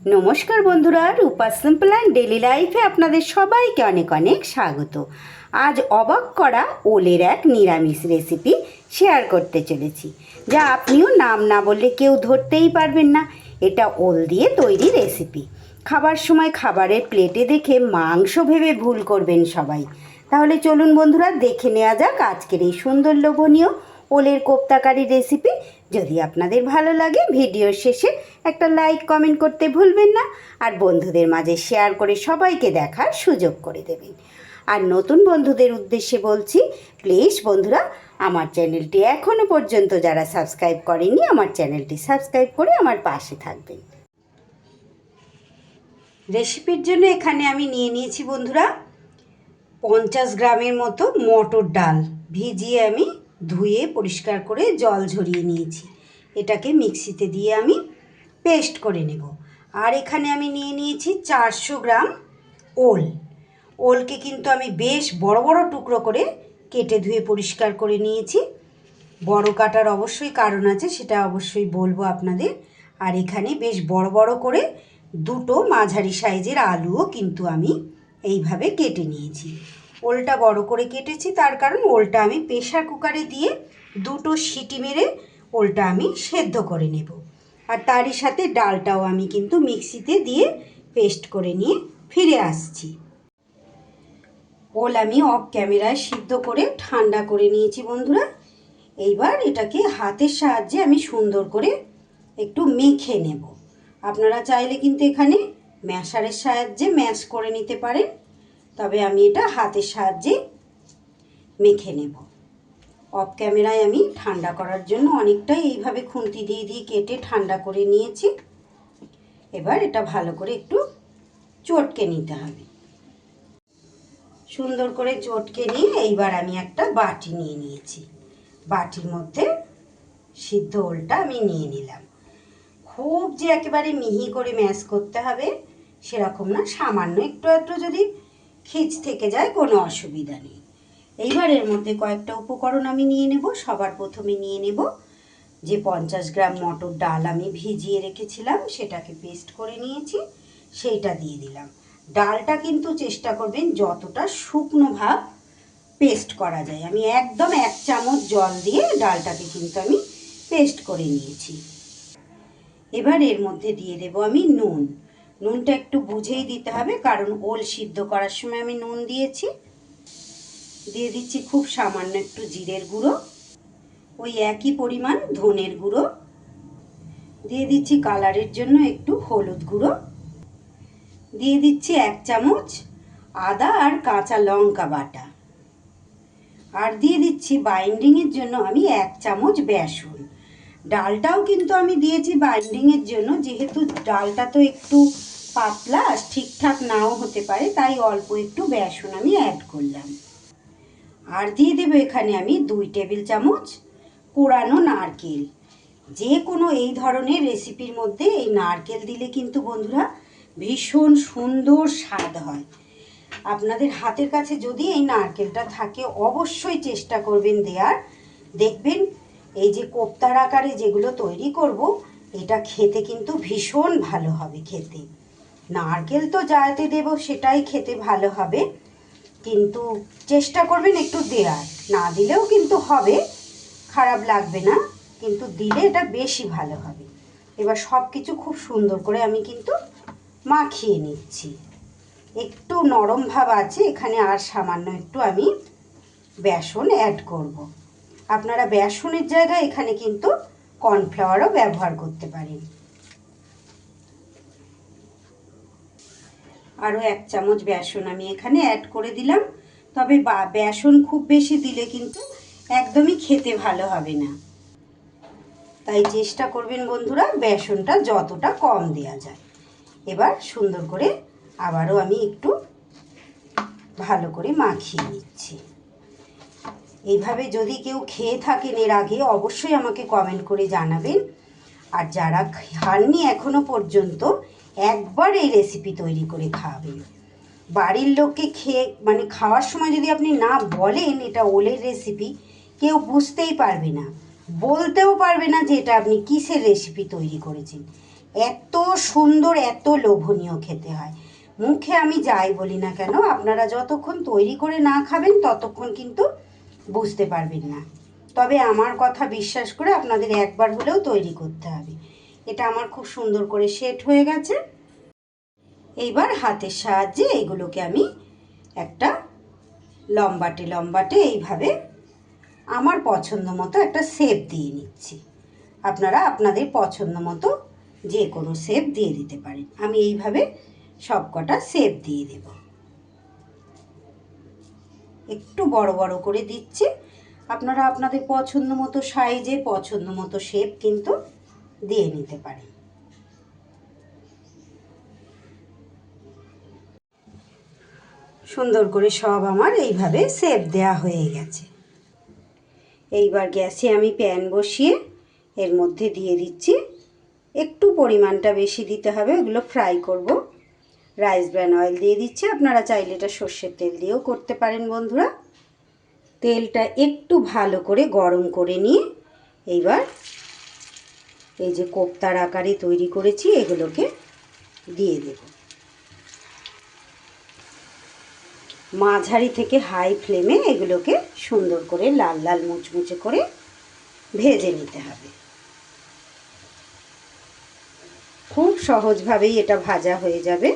নমস্কার বন্ধুরা, রূপা simple and daily লাইফে আপনাদের সবাইকে অনেক অনেক স্বাগত। আজ অবাক করা ওলের এক নিরামিষ রেসিপি শেয়ার করতে চলেছি, যা আপনিও নাম না বললে কেউ ধরতেই পারবেন না। এটা ওল দিয়ে তৈরি রেসিপি। খাবার সময় খাবারের প্লেটে দেখে মাংস ভেবে ভুল করবেন সবাই। তাহলে চলুন বন্ধুরা, দেখে নেওয়া যাক আজকের এই সুন্দর লোভনীয় ওলের কোপ্তাকারি রেসিপি যদি আপনাদের ভালো লাগে ভিডিওর শেষে একটা লাইক কমেন্ট করতে ভুলবেন না। আর বন্ধুদের মাঝে শেয়ার করে সবাইকে দেখার সুযোগ করে দেবেন। আর নতুন বন্ধুদের উদ্দেশ্যে বলছি প্লিজ বন্ধুরা, আমার চ্যানেলটি এখনও পর্যন্ত যারা সাবস্ক্রাইব করেনি, আমার চ্যানেলটি সাবস্ক্রাইব করে আমার পাশে থাকবেন। রেসিপির জন্য এখানে আমি নিয়ে নিয়েছি বন্ধুরা, পঞ্চাশ গ্রামের মতো মটর ডাল। ভিজিয়ে আমি ধুয়ে পরিষ্কার করে জল ঝরিয়ে নিয়েছি। এটাকে মিক্সিতে দিয়ে আমি পেস্ট করে নেব। আর এখানে আমি নিয়ে নিয়েছি চারশো গ্রাম ওল। ওলকে কিন্তু আমি বেশ বড় বড় টুকরো করে কেটে ধুয়ে পরিষ্কার করে নিয়েছি। বড় কাটার অবশ্যই কারণ আছে, সেটা অবশ্যই বলব আপনাদের। আর এখানে বেশ বড় বড় করে দুটো মাঝারি সাইজের আলুও কিন্তু আমি এইভাবে কেটে নিয়েছি। ওলটা বড় করে কেটেছি, তার কারণ ওলটা আমি প্রেশার কুকারে দিয়ে দুটো সিটি মেরে ওলটা আমি সেদ্ধ করে নেব। আর তারই সাথে ডালটাও আমি কিন্তু মিক্সিতে দিয়ে পেস্ট করে নিয়ে ফিরে আসছি। ওল আমি অফ ক্যামেরায় সিদ্ধ করে ঠান্ডা করে নিয়েছি বন্ধুরা। এইবার এটাকে হাতের সাহায্যে আমি সুন্দর করে একটু মেখে নেব। আপনারা চাইলে কিন্তু এখানে ম্যাশারের সাহায্যে ম্যাশ করে নিতে পারেন। তবে আমি এটা হাতের সাহায্যে মেখে নেব। অফ ক্যামেরায় আমি ঠান্ডা করার জন্য অনেকটাই এইভাবে খুন্তি দিয়ে দিয়ে কেটে ঠান্ডা করে নিয়েছি। এবার এটা ভালো করে একটু চটকে নিতে হবে। সুন্দর করে চটকে নিয়ে এইবার আমি একটা বাটি নিয়ে নিয়েছি। বাটির মধ্যে সিদ্ধ ওলটা আমি নিয়ে নিলাম। খুব যে একেবারে মিহি করে ম্যাশ করতে হবে সেরকম না, সামান্য একটু একটু যদি খিচ থেকে যায়, কোনো অসুবিধা নেই। এইবার এর মধ্যে কয়েকটা উপকরণ আমি নিয়ে নেব, সবার প্রথমে নিয়ে নেব যে পঞ্চাশ গ্রাম মটর ডাল আমি ভিজিয়ে রেখেছিলাম, সেটাকে পেস্ট করে নিয়েছি, সেইটা দিয়ে দিলাম। ডালটা কিন্তু চেষ্টা করবেন যতটা শুকনো ভাব পেস্ট করা যায়। আমি একদম এক চামচ জল দিয়ে ডালটাকে কিন্তু আমি পেস্ট করে নিয়েছি। এবার এর মধ্যে দিয়ে দেব আমি নুন। নুনটা একটু বুঝেই দিতে হবে, কারণ ওল সিদ্ধ করার সময় আমি নুন দিয়েছি। দিয়ে দিচ্ছি খুব সামান্য একটু জিরের গুঁড়ো, ওই একই পরিমাণ ধনের গুঁড়ো। দিয়ে দিচ্ছি কালারের জন্য একটু হলুদ গুঁড়ো। দিয়ে দিচ্ছি এক চামচ আদা আর কাঁচা লঙ্কা বাটা। আর দিয়ে দিচ্ছি বাইন্ডিংয়ের জন্য আমি এক চামচ বেসন। ডালটাও কিন্তু আমি দিয়েছি বাইন্ডিংয়ের জন্য, যেহেতু ডালটা তো একটু পাতলা ঠিকঠাক নাও হতে পারে, তাই অল্প একটু বেসন আমি অ্যাড করলাম। আর দিয়ে দেবো এখানে আমি দুই টেবিল চামচ কোরানো নারকেল। যে কোনো এই ধরনের রেসিপির মধ্যে এই নারকেল দিলে কিন্তু বন্ধুরা ভীষণ সুন্দর স্বাদ হয়। আপনাদের হাতের কাছে যদি এই নারকেলটা থাকে, অবশ্যই চেষ্টা করবেন দেওয়ার দেখবেন এই যে কোপ্তার আকারে যেগুলো তৈরি করব, এটা খেতে কিন্তু ভীষণ ভালো হবে খেতে। নারকেল তো যাতে দেব, সেটাই খেতে ভালো হবে। কিন্তু চেষ্টা করবেন একটু দেওয়ার না দিলেও কিন্তু হবে, খারাপ লাগবে না, কিন্তু দিলে এটা বেশি ভালো হবে। এবার সব কিছু খুব সুন্দর করে আমি কিন্তু মাখিয়ে নিচ্ছি। একটু নরম ভাব আছে, এখানে আর সামান্য একটু আমি বেসন অ্যাড করব। আপনারা বেসনের জায়গায় এখানে কিন্তু কর্নফ্লাওয়ারও ব্যবহার করতে পারেন। আরও এক চামচ বেসন আমি এখানে অ্যাড করে দিলাম। তবে বেসন খুব বেশি দিলে কিন্তু একদমই খেতে ভালো হবে না। তাই চেষ্টা করবেন বন্ধুরা, বেসনটা যতটা কম দেওয়া যায়। এবার সুন্দর করে আবারও আমি একটু ভালো করে মাখিয়ে নিচ্ছি। এইভাবে যদি কেউ খেয়ে থাকেন এর আগে, অবশ্যই আমাকে কমেন্ট করে জানাবেন। আর যারা খাননি এখনও পর্যন্ত একবার এই রেসিপি তৈরি করে খাওয়াবেন বাড়ির লোককে খেয়ে মানে খাওয়ার সময় যদি আপনি না বলেন এটা ওলের রেসিপি কেউ বুঝতেই পারবে না। বলতেও পারবে না যে এটা আপনি কিসের রেসিপি তৈরি করেছেন। এত সুন্দর, এত লোভনীয় খেতে হয়। মুখে আমি যাই বলি না কেন, আপনারা যতক্ষণ তৈরি করে না খাবেন, ততক্ষণ কিন্তু বুঝতে পারবেন না। তবে আমার কথা বিশ্বাস করে আপনাদের একবার হলেও তৈরি করতে হবে। এটা আমার খুব সুন্দর করে সেট হয়ে গেছে। এইবার হাতের সাহায্যে এগুলোকে আমি একটা লম্বাটে লম্বাটে এইভাবে আমার পছন্দ মতো একটা শেপ দিয়ে নিচ্ছি। আপনারা আপনাদের পছন্দ মতো যে কোনো শেপ দিয়ে দিতে পারেন। আমি এইভাবে সবকটা শেপ দিয়ে দেব। একটু বড় বড় করে দিচ্ছি। আপনারা আপনাদের পছন্দ মতো সাইজে পছন্দ মতো শেপ কিন্তু দিয়ে নিতে পারেন সুন্দর করে সব আমার এইভাবে শেপ দেয়া হয়ে গেছে। এইবার গ্যাসে আমি প্যান বসিয়ে এর মধ্যে দিয়ে দিচ্ছি। একটু পরিমাণটা বেশি দিতে হবে, ওগুলো ফ্রাই করব। রাইস ব্র্যান অয়েল দিয়ে দিচ্ছি। আপনারা চাইলে এটা সর্ষের তেল দিয়েও করতে পারেন বন্ধুরা। তেলটা একটু ভালো করে গরম করে নিয়ে এইবার এই যে কোপ্তার আকারে তৈরি করেছি, এগুলোকে দিয়ে দেব। মাঝারি থেকে হাই ফ্লেমে এগুলোকে সুন্দর করে লাল লাল মুচমুচে করে ভেজে নিতে হবে। খুব সহজভাবেই এটা ভাজা হয়ে যাবে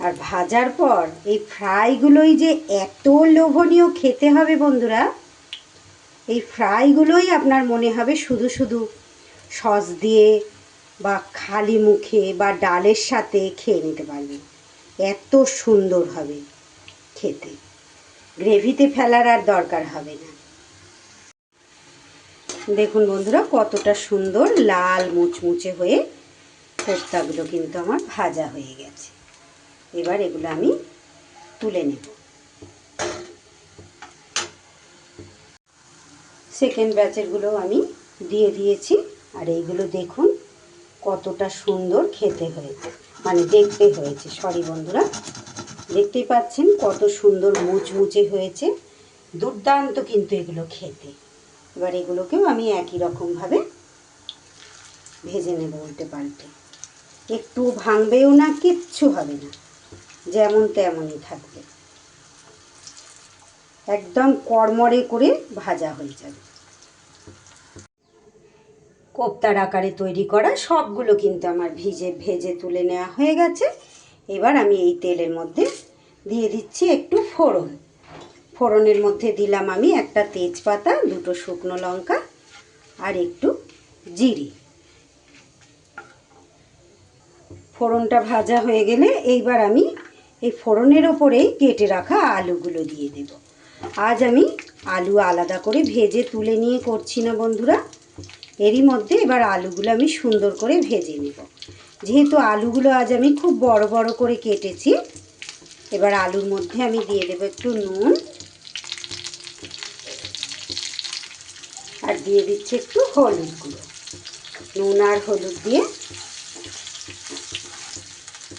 আর ভাজার পর এই ফ্রাইগুলোই যে এত লোভনীয় খেতে হবে বন্ধুরা, এই ফ্রাইগুলোই আপনার মনে হবে শুধু শুধু সস দিয়ে বা খালি মুখে বা ডালের সাথে খেয়ে নিতে পারবেন এত সুন্দর হবে খেতে। গ্রেভিতে ফেলার আর দরকার হবে না। দেখুন বন্ধুরা, কতটা সুন্দর লাল মুচমুচে হয়ে কোপ্তাগুলো কিন্তু আমার ভাজা হয়ে গেছে। এবার এগুলো আমি তুলে নেব। সেকেন্ড ব্যাচেরগুলো আমি দিয়ে দিয়েছি। আর এইগুলো দেখুন কতটা সুন্দর খেতে হয়েছে। মানে দেখতে হয়েছে সরি বন্ধুরা। দেখতেই পাচ্ছেন কত সুন্দর মুচমুচে হয়েছে। দুর্দান্ত কিন্তু এগুলো খেতে। এবার এগুলোকেও আমি একই রকমভাবে ভেজে নেব উল্টে পাল্টে। একটু ভাঙবেও না, কিচ্ছু হবে না। যেমন তেমনই থাকবে। একদম কড়মড়ে করে ভাজা হয়ে যাবে। কোপ্তার আকারে তৈরি করা সবগুলো কিন্তু আমার ভিজে ভেজে তুলে নেওয়া হয়ে গেছে। এবার আমি এই তেলের মধ্যে দিয়ে দিচ্ছি একটু ফোড়ন। ফোড়নের মধ্যে দিলাম আমি একটা তেজপাতা, দুটো শুকনো লঙ্কা আর একটু জিরি। ফোড়নটা ভাজা হয়ে গেলে এইবার আমি এই ফোড়নের ওপরেই কেটে রাখা আলুগুলো দিয়ে দেব। আজ আমি আলু আলাদা করে ভেজে তুলে নিয়ে করছি না বন্ধুরা। এরই মধ্যে এবার আলুগুলো আমি সুন্দর করে ভেজে নেব। যেহেতু আলুগুলো আজ আমি খুব বড় বড় করে কেটেছি, এবার আলুর মধ্যে আমি দিয়ে দেবো একটু নুন। আর দিয়ে দিচ্ছি একটু হলুদ গুঁড়ো। নুন আর হলুদ দিয়ে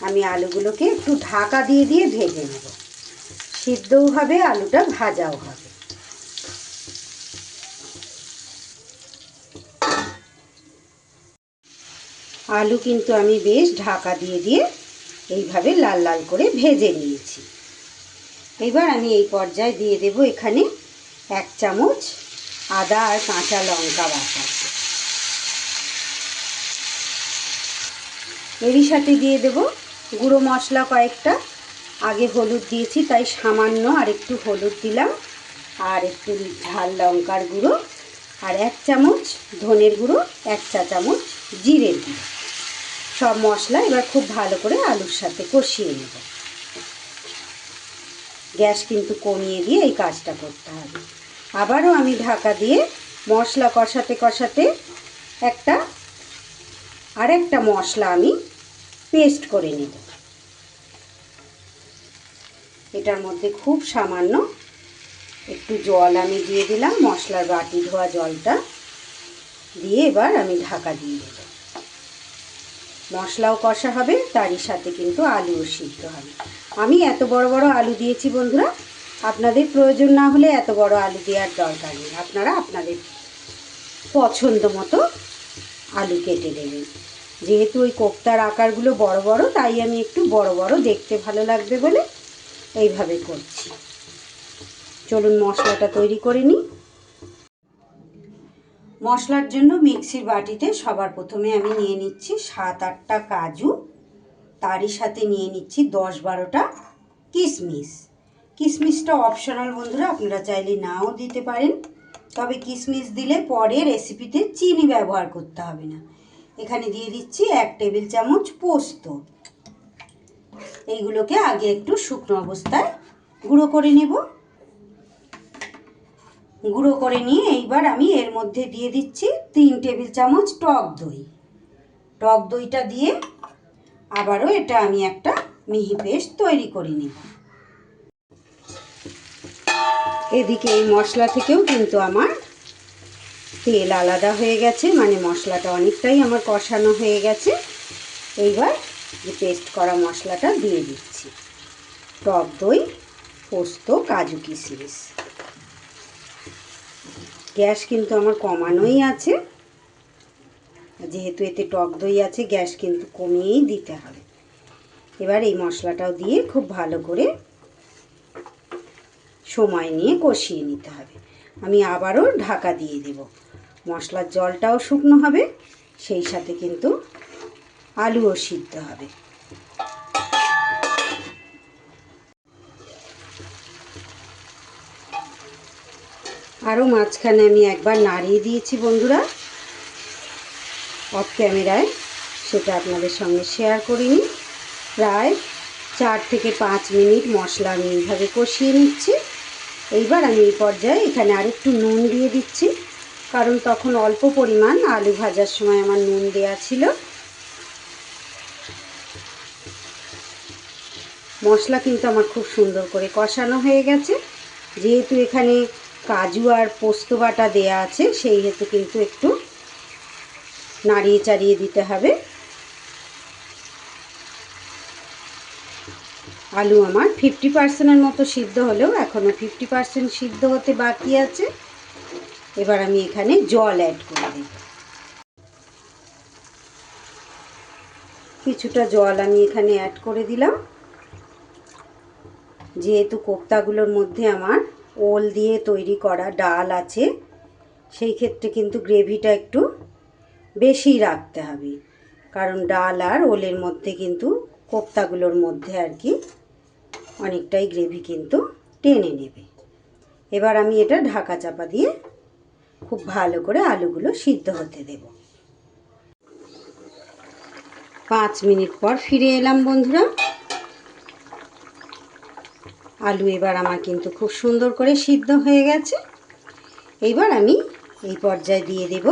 আমি আলুগুলোকে একটু ঢাকা দিয়ে দিয়ে ভেজে নেব। সিদ্ধও হবে, আলুটা ভাজাও হবে। আলু কিন্তু আমি বেশ ঢাকা দিয়ে দিয়ে এইভাবে লাল লাল করে ভেজে নিয়েছি। এবার আমি এই পর্যায়ে দিয়ে দেব এখানে এক চামচ আদা আর কাঁচা লঙ্কা বাটা। এরই সাথে দিয়ে দেব গুঁড়ো মশলা কয়েকটা। আগে হলুদ দিয়েছি, তাই সামান্য আর একটু হলুদ দিলাম। আর একটু ঝাল লঙ্কার গুঁড়ো, আর এক চামচ ধনের গুঁড়ো, এক চা চামচ জিরের গুঁড়ো। সব মশলা এবার খুব ভালো করে আলুর সাথে কষিয়ে নেব। গ্যাস কিন্তু কমিয়ে দিয়ে এই কাজটা করতে হবে। আবারও আমি ঢাকা দিয়ে মশলা কষাতে কষাতে একটা, আরেকটা মশলা আমি পেস্ট করে নেব এটার মধ্যে খুব সামান্য একটু জল আমি দিয়ে দিলাম, মশলার বাটি, ধোয়া জলটা দিয়ে এবার আমি ঢাকা দিয়ে দেব। মশলাও কষা হবে, তারই সাথে কিন্তু আলুও সিদ্ধ হবে। আমি এত বড় বড় আলু দিয়েছি বন্ধুরা, আপনাদের প্রয়োজন না হলে এত বড় আলু দেওয়ার দরকার নেই। আপনারা আপনাদের পছন্দ মতো আলু কেটে দেবেন যেহেতু ওই কোপ্তার আকারগুলো বড় বড়, তাই আমি একটু বড় বড় দেখতে ভালো লাগবে বলে এইভাবে করছি। চলুন মশলাটা তৈরি করে নিই। মশলার জন্য মিক্সির বাটিতে সবার প্রথমে আমি নিয়ে নিচ্ছি সাত আটটা কাজু। তারই সাথে নিয়ে নিচ্ছি দশ বারোটা কিশমিশ। কিশমিশটা অপশনাল বন্ধুরা, আপনারা চাইলে নাও দিতে পারেন। তবে কিশমিশ দিলে পরে রেসিপিতে চিনি ব্যবহার করতে হবে না। এখানে দিয়ে দিচ্ছি এক টেবিল চামচ পোস্ত। এইগুলোকে আগে একটু শুকনো অবস্থায় গুঁড়ো করে নেব। গুঁড়ো করে নিয়ে এইবার আমি এর মধ্যে দিয়ে দিচ্ছি তিন টেবিল চামচ টক দই। টক দইটা দিয়ে আবারও এটা আমি একটা মিহি পেস্ট তৈরি করে নেব। এদিকে এই মশলা থেকেও কিন্তু আমার তেল আলাদা হয়ে গেছে মানে মশলাটা অনেকটাই আমার কষানো হয়ে গেছে। এইবার যে পেস্ট করা মশলাটা দিয়ে দিচ্ছি। টক দই, পোস্ত, কাজু কিশমিশ। গ্যাস কিন্তু আমার কমানোই আছে। যেহেতু এতে টক দই আছে, গ্যাস কিন্তু কমিয়েই দিতে হবে। এবার এই মশলাটাও দিয়ে খুব ভালো করে সময় নিয়ে কষিয়ে নিতে হবে। আমি আবারও ঢাকা দিয়ে দেব। মশলার জলটাও শুকনো হবে, সেই সাথে কিন্তু আলুও সিদ্ধ হবে। আরও মাঝখানে আমি একবার নাড়িয়ে দিয়েছি বন্ধুরা। অফ ক্যামেরায় সেটা আপনাদের সঙ্গে শেয়ার করিনি। প্রায় চার থেকে পাঁচ মিনিট মশলা আমি এইভাবে কষিয়ে নিচ্ছি। এইবার আমি এই পর্যায়ে এখানে আরেকটু নুন দিয়ে দিচ্ছি। কারণ তখন অল্প পরিমাণ আলু ভাজার সময় আমার নুন দেওয়া ছিল। মশলা কিন্তু আমার খুব সুন্দর করে কষানো হয়ে গেছে। যেহেতু এখানে কাজু আর পোস্ত বাটা দেয়া আছে সেই হেতু কিন্তু একটু নাড়িয়ে চাড়িয়ে দিতে হবে। আলু আমার ফিফটি পার্সেন্টের মতো সিদ্ধ হলেও এখনও ফিফটি পার্সেন্ট সিদ্ধ হতে বাকি আছে। এবার আমি এখানে জল অ্যাড করে দিই কিছুটা জল আমি এখানে অ্যাড করে দিলাম। যেহেতু কোপ্তাগুলোর মধ্যে আমার ওল দিয়ে তৈরি করা ডাল আছে, সেই ক্ষেত্রে কিন্তু গ্রেভিটা একটু বেশি রাখতে হবে। কারণ ডাল আর ওলের মধ্যে কিন্তু কোপ্তাগুলোর মধ্যে আর কি অনেকটাই গ্রেভি কিন্তু টেনে নেবে। এবার আমি এটা ঢাকা চাপা দিয়ে খুব ভালো করে আলুগুলো সিদ্ধ হতে দেব। পাঁচ মিনিট পর ফিরে এলাম বন্ধুরা। আলু এবার আমার কিন্তু খুব সুন্দর করে সিদ্ধ হয়ে গেছে। এইবার আমি এই পর্যায়ে দিয়ে দেব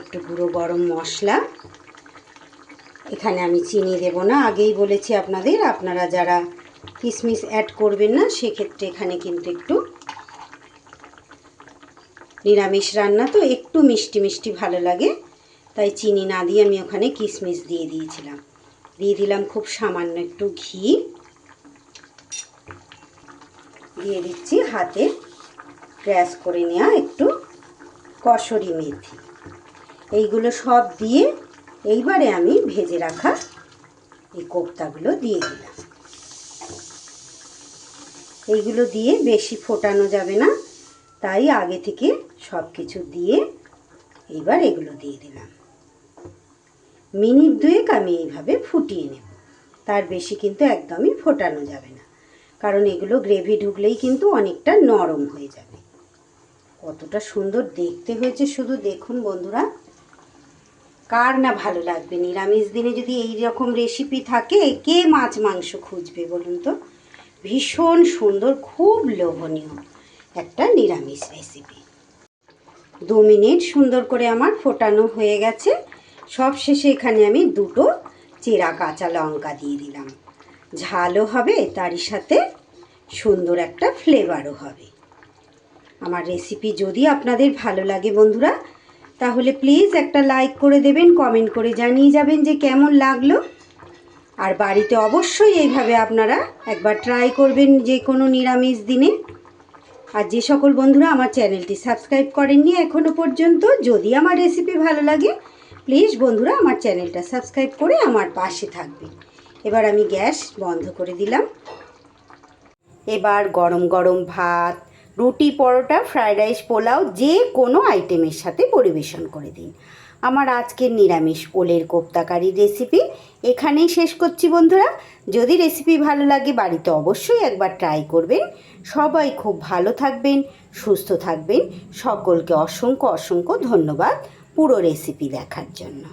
একটু গুঁড়ো গরম মশলা। এখানে আমি চিনি দেব না, আগেই বলেছি আপনাদের, আপনারা যারা কিশমিশ অ্যাড করবেন না, সেক্ষেত্রে এখানে কিন্তু একটু নিরামিষ রান্না তো একটু মিষ্টি মিষ্টি ভালো লাগে। তাই চিনি না দিয়ে আমি ওখানে কিশমিশ দিয়ে দিয়েছিলাম। দিয়ে দিলাম খুব সামান্য একটু ঘি। দিয়ে দিচ্ছি হাতে ক্র্যাশ করে নেওয়া একটু কসরি মেথি। এইগুলো সব দিয়ে এইবারে আমি ভেজে রাখা এই কোপ্তাগুলো দিয়ে দিলাম। এইগুলো দিয়ে বেশি ফোটানো যাবে না। তাই আগে থেকে সব কিছু দিয়ে এইবার এগুলো দিয়ে দিলাম। মিনিট দুয়েক আমি এইভাবে ফুটিয়ে নেব। তার বেশি কিন্তু একদমই ফোটানো যাবে না। কারণ এগুলো গ্রেভি ঢুকলেই কিন্তু অনেকটা নরম হয়ে যাবে। কতটা সুন্দর দেখতে হয়েছে শুধু দেখুন বন্ধুরা। কার না ভালো লাগবে? নিরামিষ দিনে যদি এই রকম রেসিপি থাকে, কে মাছ মাংস খুঁজবে বলুন তো? ভীষণ সুন্দর, খুব লোভনীয়। একটা নিরামিষ রেসিপি দু মিনিট সুন্দর করে আমার ফোটানো হয়ে গেছে। সব শেষে এখানে আমি দুটো চেরা কাঁচা লঙ্কা দিয়ে দিলাম। ঝালও হবে, তারই সাথে সুন্দর একটা ফ্লেভারও হবে। আমার রেসিপি যদি আপনাদের ভালো লাগে বন্ধুরা, তাহলে প্লিজ একটা লাইক করে দেবেন কমেন্ট করে জানিয়ে যাবেন যে কেমন লাগল। আর বাড়িতে অবশ্যই এইভাবে আপনারা একবার ট্রাই করবেন যে কোনো নিরামিষ দিনে। আর যে সকল বন্ধুরা আমার চ্যানেলটি সাবস্ক্রাইব করেননি এখনও পর্যন্ত, যদি আমার রেসিপি ভালো লাগে প্লিজ বন্ধুরা আমার চ্যানেলটা সাবস্ক্রাইব করে আমার পাশে থাকবে। এবার আমি গ্যাস বন্ধ করে দিলাম। এবার গরম গরম ভাত, রুটি পরোটা ফ্রায়েড রাইস পোলাও, যে কোনো আইটেমের সাথে পরিবেশন করে দিন। আমার আজকের নিরামিষ ওলের কোপ্তাকারি রেসিপি এখানেই শেষ করছি বন্ধুরা। যদি রেসিপি ভালো লাগে বাড়িতে অবশ্যই একবার ট্রাই করবেন। সবাই খুব ভালো থাকবেন, সুস্থ থাকবেন। সকলকে অসংখ্য অসংখ্য ধন্যবাদ পুরো রেসিপি দেখার জন্য।